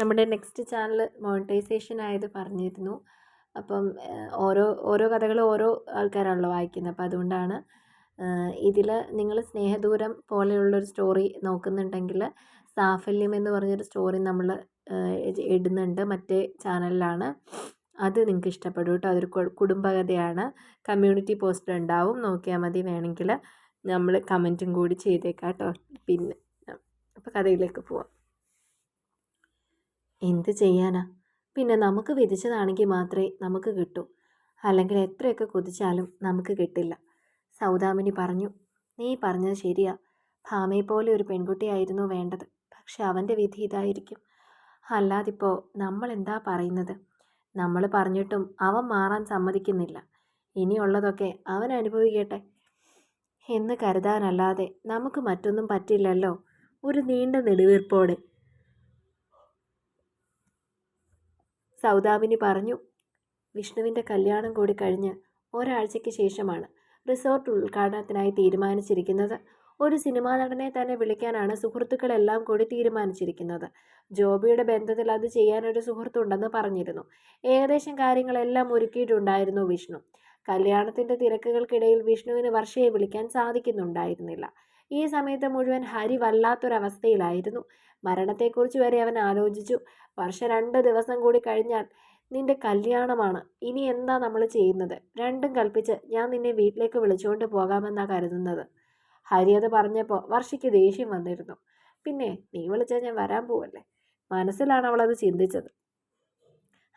നമ്മുടെ next channel monetisation ആയത് പറഞ്ഞിരുന്നു. അപ്പം ഓരോ ഓരോ കഥകൾ ഓരോ ആൾക്കാരാണല്ലോ വായിക്കുന്നത്. അപ്പം അതുകൊണ്ടാണ് ഇതിൽ നിങ്ങൾ സ്നേഹദൂരം പോലെയുള്ളൊരു സ്റ്റോറി നോക്കുന്നുണ്ടെങ്കിൽ സാഫല്യം എന്ന് പറഞ്ഞൊരു സ്റ്റോറി നമ്മൾ ഇടുന്നുണ്ട് മറ്റേ ചാനലിലാണ് അത് നിങ്ങൾക്ക് ഇഷ്ടപ്പെടും കേട്ടോ. അതൊരു കുടുംബകഥയാണ്. കമ്മ്യൂണിറ്റി പോസ്റ്റർ ഉണ്ടാവും. നോക്കിയാൽ മതി. വേണമെങ്കിൽ നമ്മൾ കമന്റും കൂടി ചെയ്തേക്കാം കേട്ടോ. പിന്നെ അപ്പോൾ കഥയിലേക്ക് പോവാം. എന്ത് ചെയ്യാനാ? പിന്നെ നമുക്ക് വിധിച്ചതാണെങ്കിൽ മാത്രമേ നമുക്ക് കിട്ടൂ. അല്ലെങ്കിൽ എത്രയൊക്കെ കൊതിച്ചാലും നമുക്ക് കിട്ടില്ല. സൗദാമിനി പറഞ്ഞു നീ പറഞ്ഞത് ശരിയാ. ഭാമയെ പോലെ ഒരു പെൺകുട്ടിയായിരുന്നു വേണ്ടത്. പക്ഷെ അവന്റെ വിധി ഇതായിരിക്കും. അല്ലാതിപ്പോൾ നമ്മൾ എന്താ പറയുന്നത്? നമ്മൾ പറഞ്ഞിട്ടും അവൻ മാറാൻ സമ്മതിക്കുന്നില്ല. ഇനിയുള്ളതൊക്കെ അവൻ അനുഭവിക്കട്ടെ. എന്ന് കരുതാനല്ലാതെ നമുക്ക് മറ്റൊന്നും പറ്റില്ലല്ലോ. ഒരു നീണ്ട നെടുവീർപ്പോടെ. സൗദാമിനി പറഞ്ഞു വിഷ്ണുവിന്റെ കല്യാണം കൂടി കഴിഞ്ഞ് ഒരാഴ്ചയ്ക്ക് ശേഷമാണ് റിസോർട്ട് ഉദ്ഘാടനത്തിനായി തീരുമാനിച്ചിരിക്കുന്നത്. ഒരു സിനിമാ നടനെ തന്നെ വിളിക്കാനാണ് സുഹൃത്തുക്കളെല്ലാം കൂടി തീരുമാനിച്ചിരിക്കുന്നത്. ജോബിയുടെ ബന്ധത്തിൽ അത് ചെയ്യാനൊരു സുഹൃത്തുണ്ടെന്ന് പറഞ്ഞിരുന്നു. ഏകദേശം കാര്യങ്ങളെല്ലാം ഒരുക്കിയിട്ടുണ്ടായിരുന്നു വിഷ്ണു. കല്യാണത്തിന്റെ തിരക്കുകൾക്കിടയിൽ വിഷ്ണുവിന് വർഷയെ വിളിക്കാൻ സാധിക്കുന്നുണ്ടായിരുന്നില്ല. ഈ സമയത്ത് മുഴുവൻ ഹരി വല്ലാത്തൊരവസ്ഥയിലായിരുന്നു. മരണത്തെക്കുറിച്ച് വരെ അവൻ ആലോചിച്ചു. വർഷം രണ്ട് ദിവസം കൂടി കഴിഞ്ഞാൽ നിന്റെ കല്യാണമാണ്. ഇനി എന്താ നമ്മൾ ചെയ്യുന്നത്? രണ്ടും കൽപ്പിച്ച് ഞാൻ നിന്നെ വീട്ടിലേക്ക് വിളിച്ചുകൊണ്ട് പോകാമെന്നാണ് കരുതുന്നത്. ഹരി അത് പറഞ്ഞപ്പോൾ വർഷയ്ക്ക് ദേഷ്യം വന്നിരുന്നു. പിന്നെ നീ വിളിച്ചാൽ ഞാൻ വരാൻ പോവല്ലേ? മനസ്സിലാണ് അവളത് ചിന്തിച്ചത്.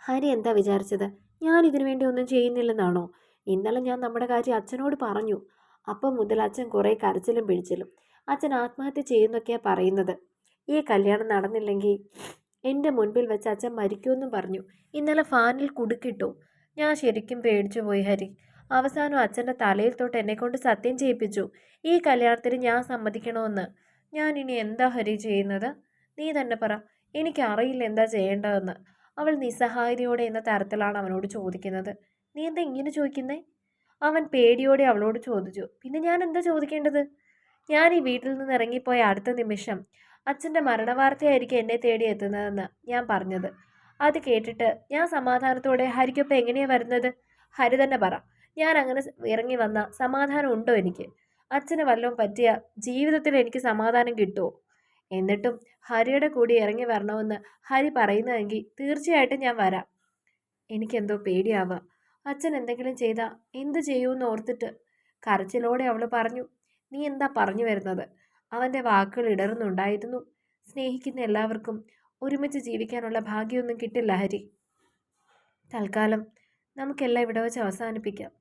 ഹരി എന്താ വിചാരിച്ചത്? ഞാൻ ഇതിനു വേണ്ടി ഒന്നും ചെയ്യുന്നില്ലെന്നാണോ? ഇന്നലെ ഞാൻ നമ്മുടെ കാര്യം അച്ഛനോട് പറഞ്ഞു. അപ്പം മുതൽ അച്ഛൻ കുറേ കരച്ചിലും പിടിച്ചിലും. അച്ഛൻ ആത്മഹത്യ ചെയ്യുന്നൊക്കെയാണ് പറയുന്നത്. ഈ കല്യാണം നടന്നില്ലെങ്കിൽ എന്റെ മുൻപിൽ വെച്ച് അച്ഛൻ മരിക്കുമെന്നും പറഞ്ഞു. ഇന്നലെ ഫാനിൽ കുടുക്കിട്ടു. ഞാൻ ശരിക്കും പേടിച്ചു പോയി ഹരി. അവസാനം അച്ഛന്റെ തലയിൽ തൊട്ട് എന്നെക്കൊണ്ട് സത്യം ചെയ്യിപ്പിച്ചു. ഈ കല്യാണത്തിന് ഞാൻ സമ്മതിക്കണമെന്ന് ഞാൻ ഇനി എന്താ ഹരി ചെയ്യുന്നത്? നീ തന്നെ പറ. എനിക്കറിയില്ല എന്താ ചെയ്യേണ്ടതെന്ന്. അവൾ നിസ്സഹായതയോടെ എന്ന തരത്തിലാണ് അവനോട് ചോദിക്കുന്നത്. നീ എന്താ ഇങ്ങനെ ചോദിക്കുന്നേ? അവൻ പേടിയോടെ അവളോട് ചോദിച്ചു. പിന്നെ ഞാൻ എന്താ ചോദിക്കേണ്ടത്? ഞാൻ ഈ വീട്ടിൽ നിന്ന് ഇറങ്ങിപ്പോയ അടുത്ത നിമിഷം അച്ഛന്റെ മരണവാർത്തയായിരിക്കും എന്നെ തേടി എത്തുന്നതെന്ന് ഞാൻ പറഞ്ഞത്. അത് കേട്ടിട്ട് ഞാൻ സമാധാനത്തോടെ ഹരിക്കൊപ്പം എങ്ങനെയാണ് വരുന്നത്? ഹരി തന്നെ പറ. ഞാൻ അങ്ങനെ ഇറങ്ങി വന്ന സമാധാനം ഉണ്ടോ എനിക്ക്? അച്ഛന് വല്ലതും പറ്റിയ ജീവിതത്തിൽ എനിക്ക് സമാധാനം കിട്ടുമോ എന്നിട്ടും ഹരിയുടെ കൂടി ഇറങ്ങി വരണമെന്ന് ഹരി പറയുന്നതെങ്കിൽ തീർച്ചയായിട്ടും ഞാൻ വരാം. എനിക്കെന്തോ പേടിയാവുക അച്ഛൻ എന്തെങ്കിലും ചെയ്താൽ എന്ത് ചെയ്യുമെന്ന് ഓർത്തിട്ട് കരച്ചിലോടെ അവൾ പറഞ്ഞു നീ എന്താ പറഞ്ഞു വരുന്നത്? അവന്റെ വാക്കുകൾ ഇടറുന്നുണ്ടായിരുന്നു. സ്നേഹിക്കുന്ന എല്ലാവർക്കും ഒരുമിച്ച് ജീവിക്കാനുള്ള ഭാഗ്യമൊന്നും കിട്ടില്ല ഹരി. തൽക്കാലം നമുക്കെല്ലാം ഇവിടെ വെച്ച് അവസാനിപ്പിക്കാം.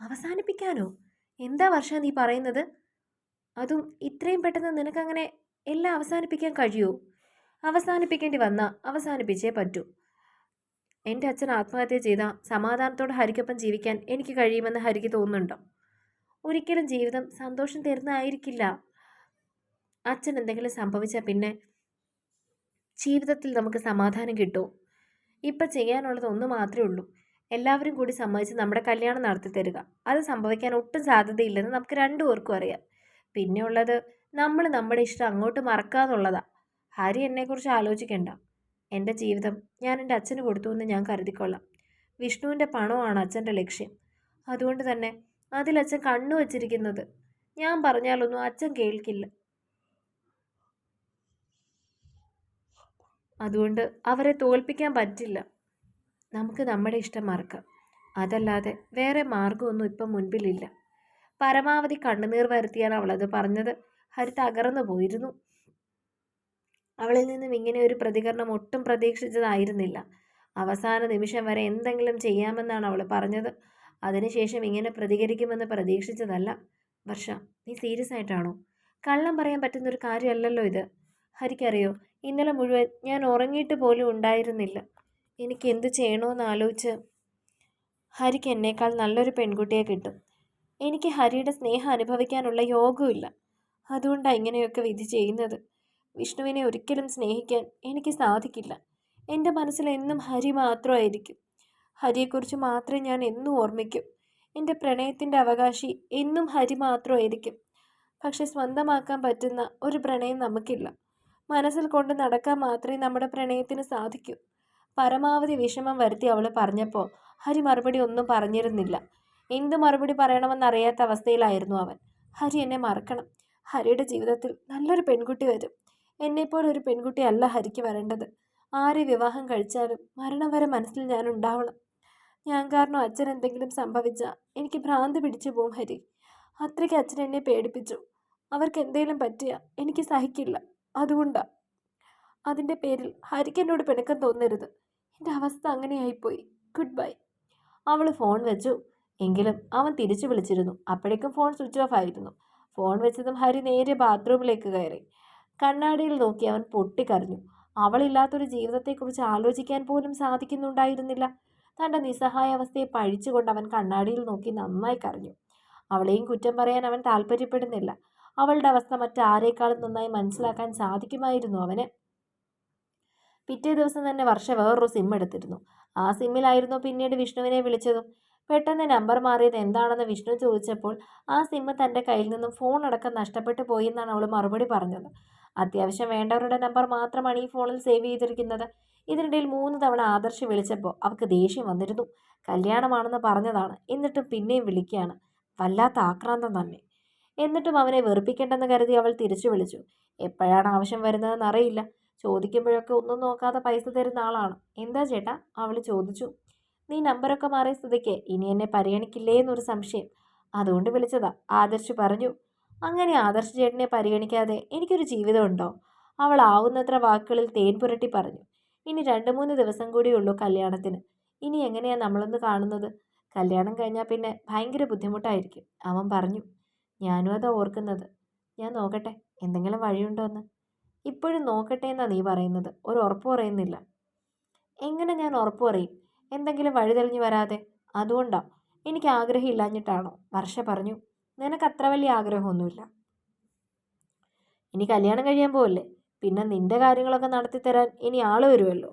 അവസാനിപ്പിക്കാനോ? എന്താ വർഷ നീ പറയുന്നത്? അതും ഇത്രയും പെട്ടെന്ന് നിനക്കങ്ങനെ എല്ലാം അവസാനിപ്പിക്കാൻ കഴിയുമോ അവസാനിപ്പിക്കേണ്ടി വന്നാൽ അവസാനിപ്പിച്ചേ പറ്റൂ. എന്റെ അച്ഛൻ ആത്മഹത്യ ചെയ്ത സമാധാനത്തോടെ ഹരിക്കൊപ്പം ജീവിക്കാൻ എനിക്ക് കഴിയുമെന്ന് ഹരിക്ക് തോന്നുന്നുണ്ടോ? ഒരിക്കലും ജീവിതം സന്തോഷം തരുന്നതായിരിക്കില്ല. അച്ഛൻ എന്തെങ്കിലും സംഭവിച്ചാൽ പിന്നെ ജീവിതത്തിൽ നമുക്ക് സമാധാനം കിട്ടുമോ ഇപ്പം ചെയ്യാനുള്ളത് ഒന്ന് മാത്രമേ ഉള്ളൂ. എല്ലാവരും കൂടി സമ്മതിച്ച് നമ്മുടെ കല്യാണം നടത്തി തരിക. അത് സംഭവിക്കാൻ ഒട്ടും സാധ്യതയില്ലെന്ന് നമുക്ക് രണ്ടുപേർക്കും അറിയാം. പിന്നെ ഉള്ളത് നമ്മൾ നമ്മുടെ ഇഷ്ടം അങ്ങോട്ട് മറക്കാന്നുള്ളതാണ് ഹരി എന്നെക്കുറിച്ച് ആലോചിക്കണ്ട. എന്റെ ജീവിതം ഞാൻ എന്റെ അച്ഛന് കൊടുത്തു എന്ന് ഞാൻ കരുതിക്കൊള്ളാം. വിഷ്ണുവിന്റെ പണമാണ് അച്ഛന്റെ ലക്ഷ്യം. അതുകൊണ്ട് തന്നെ അതിൽ അച്ഛൻ കണ്ണു വച്ചിരിക്കുന്നത്. ഞാൻ പറഞ്ഞാലൊന്നും അച്ഛൻ കേൾക്കില്ല. അതുകൊണ്ട് അവരെ തോൽപ്പിക്കാൻ പറ്റില്ല. നമുക്ക് നമ്മുടെ ഇഷ്ടം മറക്കാം. അതല്ലാതെ വേറെ മാർഗമൊന്നും ഇപ്പം മുൻപിലില്ല. പരമാവധി കണ്ണുനീർ വരുത്തിയാണ് അവളത് പറഞ്ഞത്. ഹരി തകർന്നു പോയിരുന്നു. അവളിൽ നിന്നും ഇങ്ങനെ ഒരു പ്രതികരണം ഒട്ടും പ്രതീക്ഷിച്ചതായിരുന്നില്ല. അവസാന നിമിഷം വരെ എന്തെങ്കിലും ചെയ്യാമെന്നാണ് അവൾ പറഞ്ഞത്. അതിനുശേഷം ഇങ്ങനെ പ്രതികരിക്കുമെന്ന് പ്രതീക്ഷിച്ചതല്ല. വർഷ നീ സീരിയസ് ആയിട്ടാണോ? കള്ളം പറയാൻ പറ്റുന്ന ഒരു കാര്യമല്ലല്ലോ ഇത്. ഹരിക്കറിയോ ഇന്നലെ മുഴുവൻ ഞാൻ ഉറങ്ങിയിട്ട് പോലും ഉണ്ടായിരുന്നില്ല. എനിക്ക് എന്ത് ചെയ്യണമെന്ന് ആലോചിച്ച് ഹരിക്ക് എന്നേക്കാൾ നല്ലൊരു പെൺകുട്ടിയെ കിട്ടും. എനിക്ക് ഹരിയുടെ സ്നേഹം അനുഭവിക്കാനുള്ള യോഗമില്ല അതുകൊണ്ടാണ് ഇങ്ങനെയൊക്കെ വിധി ചെയ്യുന്നത്. വിഷ്ണുവിനെ ഒരിക്കലും സ്നേഹിക്കാൻ എനിക്ക് സാധിക്കില്ല. എന്റെ മനസ്സിൽ എന്നും ഹരി മാത്രമായിരിക്കും. ഹരിയെക്കുറിച്ച് മാത്രമേ ഞാൻ എന്നും ഓർമ്മിക്കും. എന്റെ പ്രണയത്തിന്റെ അവകാശി എന്നും ഹരി മാത്രമായിരിക്കും. പക്ഷെ സ്വന്തമാക്കാൻ പറ്റുന്ന ഒരു പ്രണയം നമുക്കില്ല. മനസ്സിൽ കൊണ്ട് നടക്കാൻ മാത്രമേ നമ്മുടെ പ്രണയത്തിന് സാധിക്കൂ. പരമാവധി വിഷമം വരുത്തി അവൾ പറഞ്ഞപ്പോൾ ഹരി മറുപടി ഒന്നും പറഞ്ഞിരുന്നില്ല. എന്ത് മറുപടി പറയണമെന്നറിയാത്ത അവസ്ഥയിലായിരുന്നു അവൻ. ഹരി എന്നെ മറക്കണം. ഹരിയുടെ ജീവിതത്തിൽ നല്ലൊരു പെൺകുട്ടി വരും. എന്നെപ്പോലെ ഒരു പെൺകുട്ടിയല്ല ഹരിക്ക് വരേണ്ടത്. ആരെ വിവാഹം കഴിച്ചാലും മരണം വരെ മനസ്സിൽ ഞാൻ ഉണ്ടാവണം. ഞാൻ കാരണം അച്ഛൻ എന്തെങ്കിലും സംഭവിച്ചാൽ എനിക്ക് ഭ്രാന്ത് പിടിച്ചു പോവും ഹരി. അത്രയ്ക്ക് അച്ഛൻ എന്നെ പേടിപ്പിച്ചു. അവർക്ക് എന്തെങ്കിലും പറ്റിയ എനിക്ക് സഹിക്കില്ല. അതുകൊണ്ടാ. അതിന്റെ പേരിൽ ഹരിക്ക് എന്നോട് പിണക്കം തോന്നരുത്. എന്റെ അവസ്ഥ അങ്ങനെയായിപ്പോയി. ഗുഡ് ബൈ അവൾ ഫോൺ വെച്ചു. എങ്കിലും അവൻ തിരിച്ചു വിളിച്ചിരുന്നു. അപ്പോഴേക്കും ഫോൺ സ്വിച്ച് ഓഫ് ആയിരുന്നു. ഫോൺ വെച്ചതും ഹരി നേരെ ബാത്റൂമിലേക്ക് കയറി. കണ്ണാടിയിൽ നോക്കി അവൻ പൊട്ടിക്കരഞ്ഞു. അവളില്ലാത്തൊരു ജീവിതത്തെക്കുറിച്ച് ആലോചിക്കാൻ പോലും സാധിക്കുന്നുണ്ടായിരുന്നില്ല. തന്റെ നിസ്സഹായാവസ്ഥയെ പഴിച്ചുകൊണ്ട് അവൻ കണ്ണാടിയിൽ നോക്കി നന്നായി കരഞ്ഞു. അവളെയും കുറ്റം പറയാൻ അവൻ താല്പര്യപ്പെടുന്നില്ല. അവളുടെ അവസ്ഥ മറ്റാരേക്കാളും നന്നായി മനസ്സിലാക്കാൻ സാധിക്കുമായിരുന്നു അവന്. പിറ്റേ ദിവസം തന്നെ വർഷ വേറൊരു സിം എടുത്തിരുന്നു. ആ സിമ്മിലായിരുന്നു പിന്നീട് വിഷ്ണുവിനെ വിളിച്ചതും. പെട്ടെന്ന് നമ്പർ മാറിയത് എന്താണെന്ന് വിഷ്ണു ചോദിച്ചപ്പോൾ ആ സിമ്മ് തന്റെ കയ്യിൽ നിന്നും ഫോൺ അടക്കം നഷ്ടപ്പെട്ടു പോയി എന്നാണ് അവൾ മറുപടി പറഞ്ഞത്. അത്യാവശ്യം വേണ്ടവരുടെ നമ്പർ മാത്രമാണ് ഈ ഫോണിൽ സേവ് ചെയ്തിരിക്കുന്നത്. ഇതിനിടയിൽ മൂന്ന് തവണ ആദർശ് വിളിച്ചപ്പോൾ അവൾക്ക് ദേഷ്യം വന്നിരുന്നു. കല്യാണമാണെന്ന് പറഞ്ഞതാണ്. എന്നിട്ടും പിന്നെയും വിളിക്കുകയാണ്. വല്ലാത്ത ആക്രാന്തം തന്നെ. എന്നിട്ടും അവനെ വെറുപ്പിക്കേണ്ടെന്ന് കരുതി അവൾ തിരിച്ചു വിളിച്ചു. എപ്പോഴാണ് ആവശ്യം വരുന്നതെന്ന് അറിയില്ല. ചോദിക്കുമ്പോഴൊക്കെ ഒന്നും നോക്കാതെ പൈസ തരുന്ന ആളാണ്. എന്താ ചേട്ടാ? അവൾ ചോദിച്ചു. നീ നമ്പറൊക്കെ മാറിയ സ്ഥിതിക്ക് ഇനി എന്നെ പരിഗണിക്കില്ലേ എന്നൊരു സംശയം. അതുകൊണ്ട് വിളിച്ചതാ. ആദർശ് പറഞ്ഞു. അങ്ങനെ ആദർശ ചേട്ടനെ പരിഗണിക്കാതെ എനിക്കൊരു ജീവിതമുണ്ടോ? അവൾ ആവുന്നത്ര വാക്കുകളിൽ തേൻ പുരട്ടി പറഞ്ഞു. ഇനി രണ്ട് മൂന്ന് ദിവസം കൂടിയുള്ളൂ കല്യാണത്തിന്. ഇനി എങ്ങനെയാ നമ്മളൊന്ന് കാണുന്നത്? കല്യാണം കഴിഞ്ഞാൽ പിന്നെ ഭയങ്കര ബുദ്ധിമുട്ടായിരിക്കും. അവൻ പറഞ്ഞു. ഞാനും അതാ ഓർക്കുന്നത്. ഞാൻ നോക്കട്ടെ എന്തെങ്കിലും വഴിയുണ്ടോ എന്ന് ഇപ്പോഴും നോക്കട്ടെ എന്നാ നീ പറയുന്നത്. ഒരു ഉറപ്പ് പറയുന്നില്ല. എങ്ങനെ ഞാൻ ഉറപ്പ് പറയും? എന്തെങ്കിലും വഴി തെളിഞ്ഞു വരാതെ. അതുകൊണ്ടാ. എനിക്ക് ആഗ്രഹം ഇല്ലാഞ്ഞിട്ടാണോ? വർഷ പറഞ്ഞു. നിനക്ക് അത്ര വലിയ ആഗ്രഹമൊന്നുമില്ല. ഇനി കല്യാണം കഴിയാൻ പോവല്ലേ? പിന്നെ നിന്റെ കാര്യങ്ങളൊക്കെ നടത്തിത്തരാൻ ഇനി ആൾ വരുമല്ലോ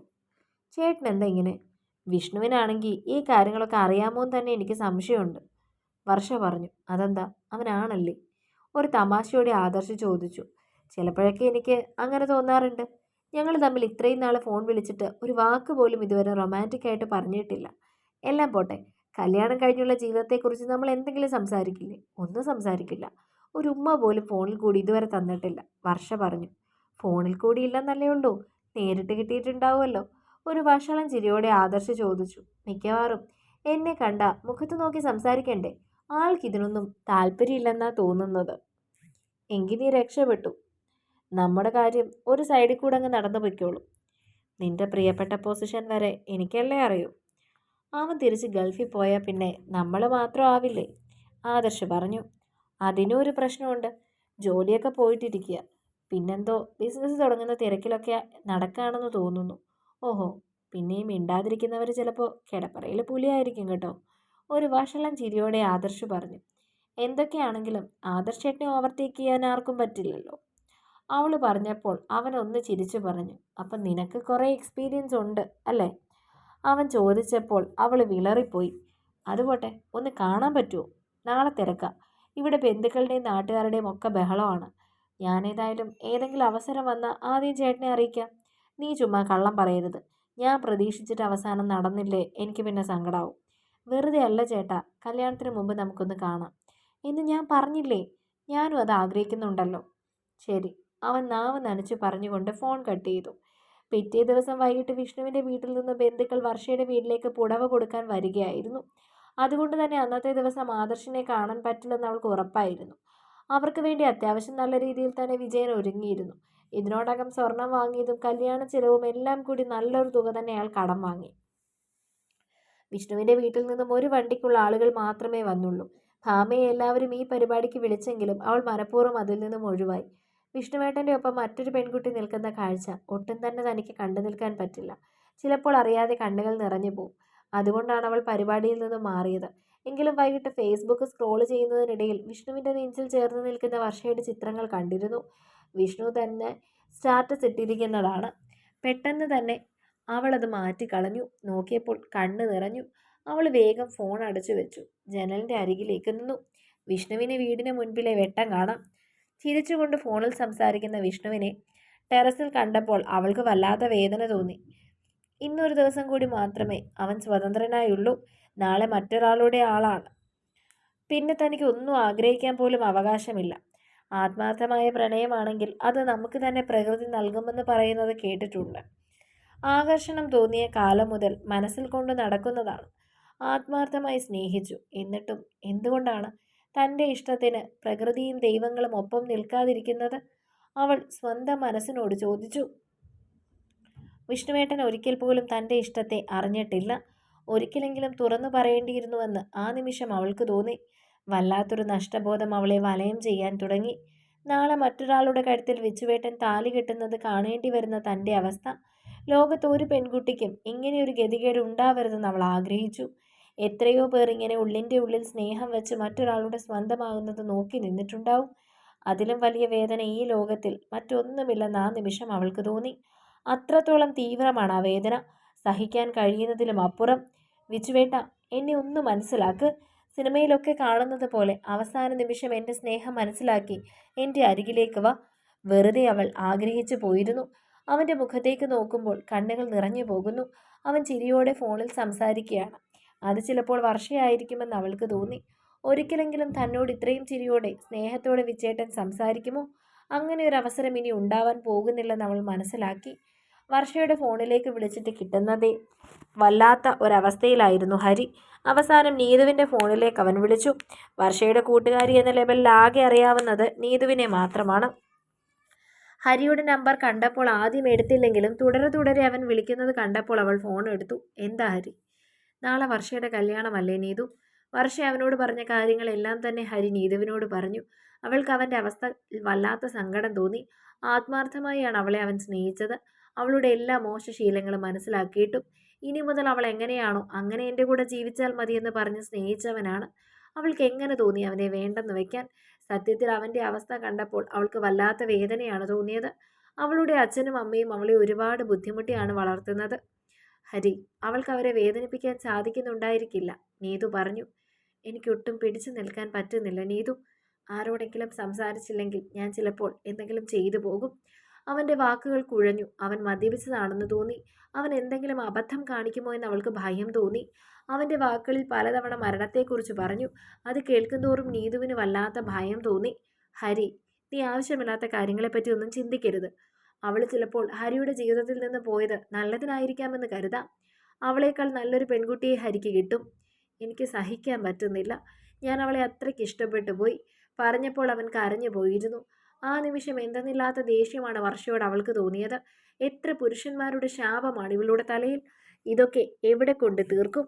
ചേട്ടൻ എന്താ ഇങ്ങനെ? വിഷ്ണുവിനാണെങ്കിൽ ഈ കാര്യങ്ങളൊക്കെ അറിയാമോ എന്ന് തന്നെ എനിക്ക് സംശയമുണ്ട്. വർഷ പറഞ്ഞു അതെന്താ? അവനാണല്ലേ? ഒരു തമാശയോടെ ആദർശ് ചോദിച്ചു ചിലപ്പോഴൊക്കെ എനിക്ക് അങ്ങനെ തോന്നാറുണ്ട്. ഞങ്ങൾ തമ്മിൽ ഇത്രയും നാൾ ഫോൺ വിളിച്ചിട്ട് ഒരു വാക്ക് പോലും ഇതുവരെ റൊമാന്റിക് ആയിട്ട് പറഞ്ഞിട്ടില്ല. എല്ലാം പോട്ടെ കല്യാണം കഴിഞ്ഞുള്ള ജീവിതത്തെക്കുറിച്ച് നമ്മൾ എന്തെങ്കിലും സംസാരിക്കില്ലേ? ഒന്നും സംസാരിക്കില്ല. ഒരു ഉമ്മ പോലും ഫോണിൽ കൂടി ഇതുവരെ തന്നിട്ടില്ല. വർഷ പറഞ്ഞു. ഫോണിൽ കൂടി ഇല്ലെന്നല്ലേ ഉള്ളൂ. നേരിട്ട് കിട്ടിയിട്ടുണ്ടാവുമല്ലോ. ഒരു വഷളം ചിരിയോടെ ആദർശ് ചോദിച്ചു. മിക്കവാറും എന്നെ കണ്ട മുഖത്ത് നോക്കി സംസാരിക്കണ്ടേ? ആൾക്കിതിനൊന്നും താല്പര്യമില്ലെന്നാ തോന്നുന്നത്. എങ്കിൽ നീ രക്ഷപ്പെട്ടു. നമ്മുടെ കാര്യം ഒരു സൈഡിൽ കൂടെ അങ്ങ് നടന്നു പൊയ്ക്കോളും. നിന്റെ പ്രിയപ്പെട്ട പൊസിഷൻ വരെ എനിക്കല്ലേ അറിയൂ. അവൻ തിരിച്ച് ഗൾഫിൽ പോയാൽ പിന്നെ നമ്മൾ മാത്രം ആവില്ലേ? ആദർശ് പറഞ്ഞു. അതിനും ഒരു പ്രശ്നമുണ്ട്. ജോലിയൊക്കെ പോയിട്ടിരിക്കുക പിന്നെന്തോ ബിസിനസ് തുടങ്ങുന്ന തിരക്കിലൊക്കെ നടക്കുകയാണെന്ന് തോന്നുന്നു. ഓഹോ പിന്നെയും മിണ്ടാതിരിക്കുന്നവർ ചിലപ്പോൾ കിടപ്പറയിൽ പുലിയായിരിക്കും കേട്ടോ. ഒരു വഷളം ചിരിയോടെ ആദർശ് പറഞ്ഞു. എന്തൊക്കെയാണെങ്കിലും ആദർശ് ചേട്ടനെ ഓവർടേക്ക് ചെയ്യാൻ ആർക്കും പറ്റില്ലല്ലോ. അവൾ പറഞ്ഞപ്പോൾ അവനൊന്ന് ചിരിച്ചു പറഞ്ഞു. അപ്പം നിനക്ക് കുറേ എക്സ്പീരിയൻസ് ഉണ്ട് അല്ലേ? അവൻ ചോദിച്ചപ്പോൾ അവൾ വിളറിപ്പോയി. അതുപോട്ടെ ഒന്ന് കാണാൻ പറ്റുമോ നാളെ തിരക്കാം. ഇവിടെ ബന്ധുക്കളുടെയും നാട്ടുകാരുടെയും ഒക്കെ ബഹളമാണ്. ഞാനേതായാലും ഏതെങ്കിലും അവസരം വന്നാൽ ആദ്യം ചേട്ടനെ അറിയിക്കാം. നീ ചുമ്മാ കള്ളം പറയരുത്. ഞാൻ പ്രതീക്ഷിച്ചിട്ട് അവസാനം നടന്നില്ലേ എനിക്ക് പിന്നെ സങ്കടാവും. വെറുതെ അല്ല ചേട്ടാ കല്യാണത്തിന് മുമ്പ് നമുക്കൊന്ന് കാണാം. എന്ന് ഞാൻ പറഞ്ഞില്ലേ? ഞാനും അത് ആഗ്രഹിക്കുന്നുണ്ടല്ലോ. ശരി അവൻ നാവ് നനച്ച് പറഞ്ഞുകൊണ്ട് ഫോൺ കട്ട് ചെയ്തു. പിറ്റേ ദിവസം വൈകിട്ട് വിഷ്ണുവിന്റെ വീട്ടിൽ നിന്ന് ബന്ധുക്കൾ വർഷയുടെ വീട്ടിലേക്ക് പുടവ കൊടുക്കാൻ വരികയായിരുന്നു. അതുകൊണ്ട് തന്നെ അന്നത്തെ ദിവസം ആദർശിനെ കാണാൻ പറ്റില്ലെന്ന് അവൾക്ക് ഉറപ്പായിരുന്നു. അവർക്ക് വേണ്ടി അത്യാവശ്യം നല്ല രീതിയിൽ തന്നെ വിജയൻ ഒരുങ്ങിയിരുന്നു. ഇതിനോടകം സ്വർണം വാങ്ങിയതും കല്യാണ ചിലവും എല്ലാം കൂടി നല്ലൊരു തുക തന്നെ അയാൾ കടം വാങ്ങി. വിഷ്ണുവിന്റെ വീട്ടിൽ നിന്നും ഒരു വണ്ടിക്കുള്ള ആളുകൾ മാത്രമേ വന്നുള്ളൂ. ഭാമയെ എല്ലാവരും ഈ പരിപാടിക്ക് വിളിച്ചെങ്കിലും അവൾ മനഃപൂർവം അതിൽ നിന്നും ഒഴിവായി. വിഷ്ണുവേട്ടന്റെ ഒപ്പം മറ്റൊരു പെൺകുട്ടി നിൽക്കുന്ന കാഴ്ച ഒട്ടും തന്നെ തനിക്ക് കണ്ടു നിൽക്കാൻ പറ്റില്ല. ചിലപ്പോൾ അറിയാതെ കണ്ണുകൾ നിറഞ്ഞു പോകും അതുകൊണ്ടാണ് അവൾ പരിപാടിയിൽ നിന്ന് മാറിയത്. എങ്കിലും വൈകിട്ട് ഫേസ്ബുക്ക് സ്ക്രോൾ ചെയ്യുന്നതിനിടയിൽ വിഷ്ണുവിന്റെ നെഞ്ചിൽ ചേർന്ന് നിൽക്കുന്ന വർഷയുടെ ചിത്രങ്ങൾ കണ്ടിരുന്നു. വിഷ്ണു തന്നെ സ്റ്റാറ്റസ് ഇട്ടിരിക്കുന്നതാണ്. പെട്ടെന്ന് തന്നെ അവൾ അത് മാറ്റിക്കളഞ്ഞു. നോക്കിയപ്പോൾ കണ്ണ് നിറഞ്ഞു. അവൾ വേഗം ഫോൺ അടച്ചു വെച്ചു. ജനലിന്റെ അരികിലേക്ക് നിന്നു. വിഷ്ണുവിനെ വീടിന് മുൻപിലെ വെട്ടം കാണാം. ചിരിച്ചുകൊണ്ട് ഫോണിൽ സംസാരിക്കുന്ന വിഷ്ണുവിനെ ടെറസിൽ കണ്ടപ്പോൾ അവൾക്ക് വല്ലാത്ത വേദന തോന്നി. ഇന്നൊരു ദിവസം കൂടി മാത്രമേ അവൻ സ്വതന്ത്രനായുള്ളൂ. നാളെ മറ്റൊരാളുടെ ആളാണ്. പിന്നെ തനിക്ക് ഒന്നും ആഗ്രഹിക്കാൻ പോലും അവകാശമില്ല. ആത്മാർത്ഥമായ പ്രണയമാണെങ്കിൽ അത് നമുക്ക് തന്നെ പ്രകൃതി നൽകുമെന്ന് പറയുന്നത് കേട്ടിട്ടുണ്ട്. ആകർഷണം തോന്നിയ കാലം മുതൽ മനസ്സിൽ കൊണ്ട് നടക്കുന്നതാണ്. ആത്മാർത്ഥമായി സ്നേഹിച്ചു. എന്നിട്ടും എന്തുകൊണ്ടാണ് തന്റെ ഇഷ്ടത്തിന് പ്രകൃതിയും ദൈവങ്ങളും ഒപ്പം നിൽക്കാതിരിക്കുന്നത് അവൾ സ്വന്തം മനസ്സിനോട് ചോദിച്ചു. വിഷ്ണുവേട്ടൻ ഒരിക്കൽ പോലും തന്റെ ഇഷ്ടത്തെ അറിഞ്ഞിട്ടില്ല. ഒരിക്കലെങ്കിലും തുറന്നു പറയേണ്ടിയിരുന്നുവെന്ന് ആ നിമിഷം അവൾക്ക് തോന്നി. വല്ലാത്തൊരു നഷ്ടബോധം അവളെ വലയം ചെയ്യാൻ തുടങ്ങി. നാളെ മറ്റൊരാളുടെ കഴുത്തിൽ വിച്ചുവേട്ടൻ താലി കെട്ടുന്നത് കാണേണ്ടി വരുന്ന തന്റെ അവസ്ഥ. ലോകത്തൊരു പെൺകുട്ടിക്കും ഇങ്ങനെയൊരു ഗതികേട് ഉണ്ടാവരുതെന്ന് അവൾ ആഗ്രഹിച്ചു. എത്രയോ പേർ ഇങ്ങനെ ഉള്ളിന്റെ ഉള്ളിൽ സ്നേഹം വെച്ച് മറ്റൊരാളുടെ സ്വന്തമാകുന്നത് നോക്കി നിന്നിട്ടുണ്ടാവും. അതിലും വലിയ വേദന ഈ ലോകത്തിൽ. മറ്റൊന്നുമില്ലെന്ന് ആ നിമിഷം അവൾക്ക് തോന്നി. അത്രത്തോളം തീവ്രമാണ് ആ വേദന. സഹിക്കാൻ കഴിയുന്നതിലും അപ്പുറം. വിച്ചുവേട്ട എന്നെ ഒന്ന് മനസ്സിലാക്ക്. സിനിമയിലൊക്കെ കാണുന്നത് പോലെ അവസാന നിമിഷം എന്റെ സ്നേഹം മനസ്സിലാക്കി. എന്റെ അരികിലേക്ക് വാ. വെറുതെ അവൾ ആഗ്രഹിച്ചു പോയിരുന്നു. അവന്റെ മുഖത്തേക്ക് നോക്കുമ്പോൾ കണ്ണുകൾ നിറഞ്ഞു പോകുന്നു. അവൻ ചിരിയോടെ ഫോണിൽ സംസാരിക്കുകയാണ്. അത് ചിലപ്പോൾ വർഷയായിരിക്കുമെന്ന് അവൾക്ക് തോന്നി. ഒരിക്കലെങ്കിലും തന്നോട് ഇത്രയും ചിരിയോടെ സ്നേഹത്തോടെ വിച്ചേട്ടൻ സംസാരിക്കുമോ? അങ്ങനെ ഒരു അവസരം ഇനി ഉണ്ടാവാൻ പോകുന്നില്ലെന്ന് അവൾ മനസ്സിലാക്കി. വർഷയുടെ ഫോണിലേക്ക് വിളിച്ചിട്ട് കിട്ടുന്നതേ വല്ലാത്ത ഒരവസ്ഥയിലായിരുന്നു ഹരി. അവസാനം നീതുവിന്റെ ഫോണിലേക്ക് അവൻ വിളിച്ചു. വർഷയുടെ കൂട്ടുകാരി എന്ന ലെവലിൽ ആകെ അറിയാവുന്നത് നീതുവിനെ മാത്രമാണ്. ഹരിയുടെ നമ്പർ കണ്ടപ്പോൾ ആദ്യം എടുത്തില്ലെങ്കിലും തുടരെ തുടരെ അവൻ വിളിക്കുന്നത് കണ്ടപ്പോൾ അവൾ ഫോൺ എടുത്തു. എന്താ ഹരി? നാളെ വർഷയുടെ കല്യാണമല്ലേ നീതു? വർഷ അവനോട് പറഞ്ഞ കാര്യങ്ങളെല്ലാം തന്നെ ഹരി നീതുവിനോട് പറഞ്ഞു. അവൾക്ക് അവന്റെ അവസ്ഥ വല്ലാത്ത സങ്കടം തോന്നി. ആത്മാർത്ഥമായാണ് അവളെ അവൻ സ്നേഹിച്ചത്. അവളുടെ എല്ലാ മോശശീലങ്ങളും മനസ്സിലാക്കിയിട്ടും ഇനി മുതൽ അവൾ എങ്ങനെയാണോ അങ്ങനെ എന്റെ കൂടെ ജീവിച്ചാൽ മതിയെന്ന് പറഞ്ഞ് സ്നേഹിച്ചവനാണ്. അവൾക്ക് എങ്ങനെ തോന്നി അവനെ വേണ്ടെന്ന് വയ്ക്കാൻ സത്യത്തിൽ അവന്റെ അവസ്ഥ കണ്ടപ്പോൾ അവൾക്ക് വല്ലാത്ത വേദനയാണ് തോന്നിയത്. അവളുടെ അച്ഛനും അമ്മയും അവളെ ഒരുപാട് ബുദ്ധിമുട്ടിയാണ് വളർത്തുന്നത്. ഹരി അവൾക്ക് അവരെ വേദനിപ്പിക്കാൻ സാധിക്കുന്നുണ്ടായിരിക്കില്ല. നീതു പറഞ്ഞു. എനിക്കൊട്ടും പിടിച്ചു നിൽക്കാൻ പറ്റുന്നില്ല നീതു. ആരോടെങ്കിലും സംസാരിച്ചില്ലെങ്കിൽ ഞാൻ ചിലപ്പോൾ എന്തെങ്കിലും ചെയ്തു പോകും. അവന്റെ വാക്കുകൾ കുഴഞ്ഞു. അവൻ മദ്യപിച്ചതാണെന്ന് തോന്നി. അവൻ എന്തെങ്കിലും അബദ്ധം കാണിക്കുമോ എന്ന് അവൾക്ക് ഭയം തോന്നി. അവന്റെ വാക്കുകളിൽ പലതവണ മരണത്തെക്കുറിച്ച് പറഞ്ഞു. അത് കേൾക്കുന്തോറും നീതുവിന് വല്ലാത്ത ഭയം തോന്നി. ഹരി നീ ആവശ്യമില്ലാത്ത കാര്യങ്ങളെപ്പറ്റി ഒന്നും ചിന്തിക്കരുത്. അവൾ ചിലപ്പോൾ ഹരിയുടെ ജീവിതത്തിൽ നിന്ന് പോയത് നല്ലതിനായിരിക്കാമെന്ന് കരുതാം. അവളേക്കാൾ നല്ലൊരു പെൺകുട്ടിയെ ഹരിക്ക് കിട്ടും. എനിക്ക് സഹിക്കാൻ പറ്റുന്നില്ല. ഞാൻ അവളെ അത്രയ്ക്ക് ഇഷ്ടപ്പെട്ടു പോയി. പറഞ്ഞപ്പോൾ അവൻ കരഞ്ഞു പോയിരുന്നു. ആ നിമിഷം എന്തെന്നില്ലാത്ത ദേഷ്യമാണ് വർഷയോട് അവൾക്ക് തോന്നിയത്. എത്ര പുരുഷന്മാരുടെ ശാപമാണ് ഇവളുടെ തലയിൽ. ഇതൊക്കെ എവിടെ കൊണ്ട് തീർക്കും?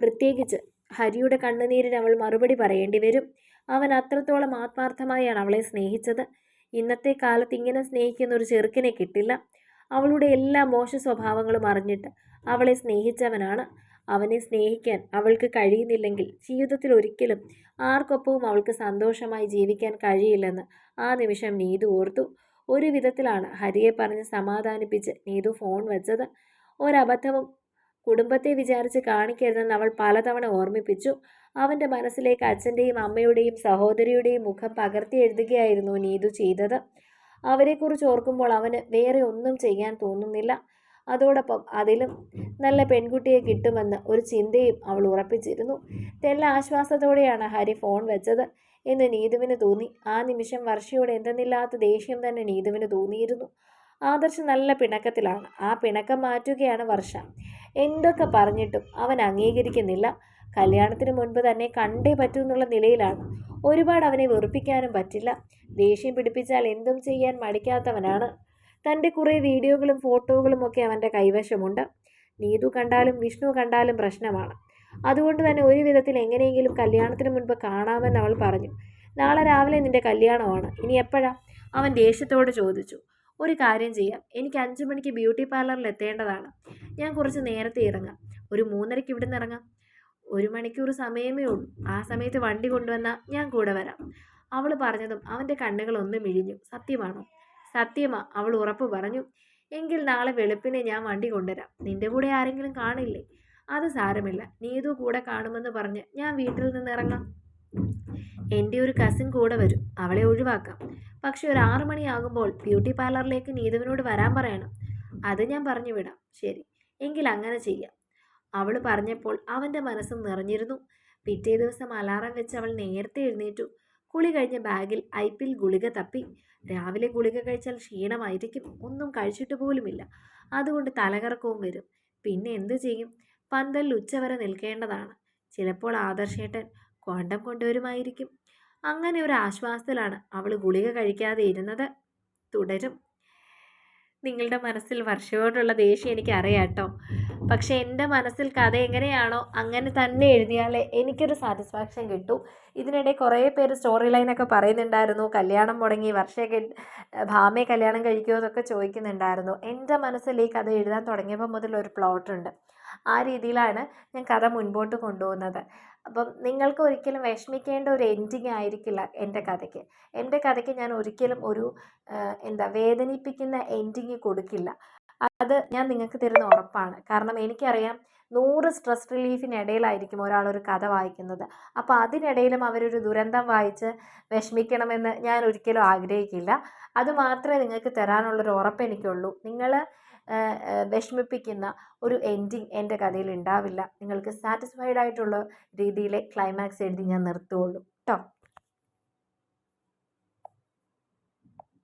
പ്രത്യേകിച്ച് ഹരിയുടെ കണ്ണുനീരിന് അവൾ മറുപടി പറയേണ്ടി വരും. അവൻ അത്രത്തോളം ആത്മാർത്ഥമായാണ് അവളെ സ്നേഹിച്ചത്. ഇന്നത്തെ കാലത്ത് ഇങ്ങനെ സ്നേഹിക്കുന്ന ഒരു ചെറുക്കനെ കിട്ടില്ല. അവളുടെ എല്ലാ മോശ സ്വഭാവങ്ങളും അറിഞ്ഞിട്ട് അവളെ സ്നേഹിച്ചവനാണ്. അവനെ സ്നേഹിക്കാൻ അവൾക്ക് കഴിയുന്നില്ലെങ്കിൽ ജീവിതത്തിൽ ഒരിക്കലും ആർക്കൊപ്പവും അവൾക്ക് സന്തോഷമായി ജീവിക്കാൻ കഴിയില്ലെന്ന് ആ നിമിഷം നീതു ഓർത്തു. ഒരു വിധത്തിലാണ് ഹരിയെ പറഞ്ഞ് സമാധാനിപ്പിച്ച് നീതു ഫോൺ വെച്ചത്. ഒരബദ്ധവും കുടുംബത്തെ വിചാരിച്ച് കാണിക്കരുതെന്ന് അവൾ പലതവണ ഓർമ്മിപ്പിച്ചു. അവന്റെ മനസ്സിലേക്ക് അച്ഛന്റെയും അമ്മയുടെയും സഹോദരിയുടെയും മുഖം പകർത്തി എഴുതുകയായിരുന്നു നീതു ചെയ്തത്. അവരെക്കുറിച്ച് ഓർക്കുമ്പോൾ അവന് വേറെ ഒന്നും ചെയ്യാൻ തോന്നുന്നില്ല. അതോടൊപ്പം അതിലും നല്ല പെൺകുട്ടിയെ കിട്ടുമെന്ന് ഒരു ചിന്തയും അവൾ ഉറപ്പിച്ചിരുന്നു. തെല്ല ആശ്വാസത്തോടെയാണ് ഹരി ഫോൺ വെച്ചത് എന്ന് നീതുവിന് തോന്നി. ആ നിമിഷം വർഷയോട് എന്തെന്നില്ലാത്ത ദേഷ്യം തന്നെ നീതുവിന് തോന്നിയിരുന്നു. ആദർശ് നല്ല പിണക്കത്തിലാണ്. ആ പിണക്കം മാറ്റുകയാണ് വർഷ. എന്തൊക്കെ പറഞ്ഞിട്ടും അവൻ അംഗീകരിക്കുന്നില്ല. കല്യാണത്തിന് മുൻപ് തന്നെ കണ്ടേ പറ്റൂ എന്നുള്ള നിലയിലാണ്. ഒരുപാട് അവനെ വെറുപ്പിക്കാനും പറ്റില്ല. ദേഷ്യം പിടിപ്പിച്ചാൽ എന്തും ചെയ്യാൻ മടിക്കാത്തവനാണ്. തന്റെ കുറേ വീഡിയോകളും ഫോട്ടോകളും ഒക്കെ അവന്റെ കൈവശമുണ്ട്. നീതു കണ്ടാലും വിഷ്ണു കണ്ടാലും പ്രശ്നമാണ്. അതുകൊണ്ട് തന്നെ ഒരു വിധത്തിൽ എങ്ങനെയെങ്കിലും കല്യാണത്തിന് മുൻപ് കാണാമെന്ന് അവൾ പറഞ്ഞു. നാളെ രാവിലെ നിന്റെ കല്യാണമാണ്. ഇനി എപ്പോഴാ? അവൻ ദേഷ്യത്തോട് ചോദിച്ചു. ഒരു കാര്യം ചെയ്യാം. എനിക്ക് അഞ്ച് മണിക്ക് ബ്യൂട്ടി പാർലറിൽ എത്തേണ്ടതാണ്. ഞാൻ കുറച്ച് നേരത്തെ ഇറങ്ങാം. ഒരു മൂന്നരയ്ക്ക് ഇവിടെ നിന്ന് ഇറങ്ങാം. ഒരു മണിക്കൂർ സമയമേ ഉള്ളൂ. ആ സമയത്ത് വണ്ടി കൊണ്ടുവന്നാൽ ഞാൻ കൂടെ വരാം. അവൾ പറഞ്ഞതും അവന്റെ കണ്ണുകൾ ഒന്ന് മിഴിഞ്ഞു. സത്യമാണോ? സത്യമാ അവൾ ഉറപ്പ് പറഞ്ഞു. എങ്കിൽ നാളെ വെളുപ്പിനെ ഞാൻ വണ്ടി കൊണ്ടുവരാം. നിന്റെ കൂടെ ആരെങ്കിലും കാണില്ലേ? അത് സാരമില്ല. നീതു കൂടെ കാണുമെന്ന് പറഞ്ഞ് ഞാൻ വീട്ടിൽ നിന്ന് ഇറങ്ങാം. എന്റെ ഒരു കസിൻ കൂടെ വരും. അവളെ ഒഴിവാക്കാം. പക്ഷെ ഒരു ആറു മണിയാകുമ്പോൾ ബ്യൂട്ടി പാർലറിലേക്ക് നീതുവിനോട് വരാൻ പറയണം. അത് ഞാൻ പറഞ്ഞു വിടാം. ശരി. എങ്കിൽ അങ്ങനെ ചെയ്യാം. അവൾ പറഞ്ഞപ്പോൾ അവന്റെ മനസ്സും നിറഞ്ഞിരുന്നു. പിറ്റേ ദിവസം അലാറം വെച്ച് അവൾ നേരത്തെ എഴുന്നേറ്റു. കുളി കഴിഞ്ഞ ബാഗിൽ ഐപ്പിൽ ഗുളിക തപ്പി. രാവിലെ ഗുളിക കഴിച്ചാൽ ക്ഷീണമായിരിക്കും. ഒന്നും കഴിച്ചിട്ട് പോലുമില്ല. അതുകൊണ്ട് തലകറക്കവും വരും. പിന്നെ എന്തു ചെയ്യും? പന്തലിൽ ഉച്ചവരെ നിൽക്കേണ്ടതാണ്. ചിലപ്പോൾ ആദർശേട്ടൻ കോണ്ടം കൊണ്ടുവരുമായിരിക്കും. അങ്ങനെ ഒരു ആശ്വാസത്തിലാണ് അവൾ ഗുളിക കഴിക്കാതെ ഇരുന്നത്. തുടരും. നിങ്ങളുടെ മനസ്സിൽ വർഷയോടുള്ള ദേഷ്യം എനിക്കറിയാം കേട്ടോ. പക്ഷേ എന്റെ മനസ്സിൽ കഥ എങ്ങനെയാണോ അങ്ങനെ തന്നെ എഴുതിയാലേ എനിക്കൊരു സാറ്റിസ്ഫാക്ഷൻ കിട്ടൂ. ഇതിനിടെ കുറേ പേര് സ്റ്റോറി ലൈനൊക്കെ പറയുന്നുണ്ടായിരുന്നു. കല്യാണം മുടങ്ങി വർഷമൊക്കെ ഭാമയെ കല്യാണം കഴിക്കുമോ എന്നൊക്കെ ചോദിക്കുന്നുണ്ടായിരുന്നു. എന്റെ മനസ്സിൽ ഈ കഥ എഴുതാൻ തുടങ്ങിയപ്പോൾ മുതൽ ഒരു പ്ലോട്ടുണ്ട് ആ രീതിയിലാണ് ഞാൻ കഥ മുൻപോട്ട് കൊണ്ടുപോകുന്നത്. അപ്പം നിങ്ങൾക്ക് ഒരിക്കലും വിഷമിക്കേണ്ട ഒരു എൻഡിങ് ആയിരിക്കില്ല എന്റെ കഥയ്ക്ക്. എന്റെ കഥയ്ക്ക് ഞാൻ ഒരിക്കലും ഒരു എന്താ വേദനിപ്പിക്കുന്ന എൻഡിങ് കൊടുക്കില്ല. അത് ഞാൻ നിങ്ങൾക്ക് തരുന്ന ഉറപ്പാണ്. കാരണം എനിക്കറിയാം നൂറ് സ്ട്രെസ് റിലീഫിനിടയിലായിരിക്കും ഒരാളൊരു കഥ വായിക്കുന്നത്. അപ്പോൾ അതിനിടയിലും അവരൊരു ദുരന്തം വായിച്ച് വിഷമിക്കണമെന്ന് ഞാൻ ഒരിക്കലും ആഗ്രഹിക്കില്ല. അത് മാത്രമേ നിങ്ങൾക്ക് തരാനുള്ളൊരു ഉറപ്പ് എനിക്കുള്ളൂ. നിങ്ങൾ വിഷമിപ്പിക്കുന്ന ഒരു എൻഡിങ് എന്റെ കഥയിൽ ഉണ്ടാവില്ല. നിങ്ങൾക്ക് സാറ്റിസ്ഫൈഡ് ആയിട്ടുള്ള രീതിയിലെ ക്ലൈമാക്സ് എഴുതി ഞാൻ നിർത്തുകയുള്ളൂ. കേട്ടോ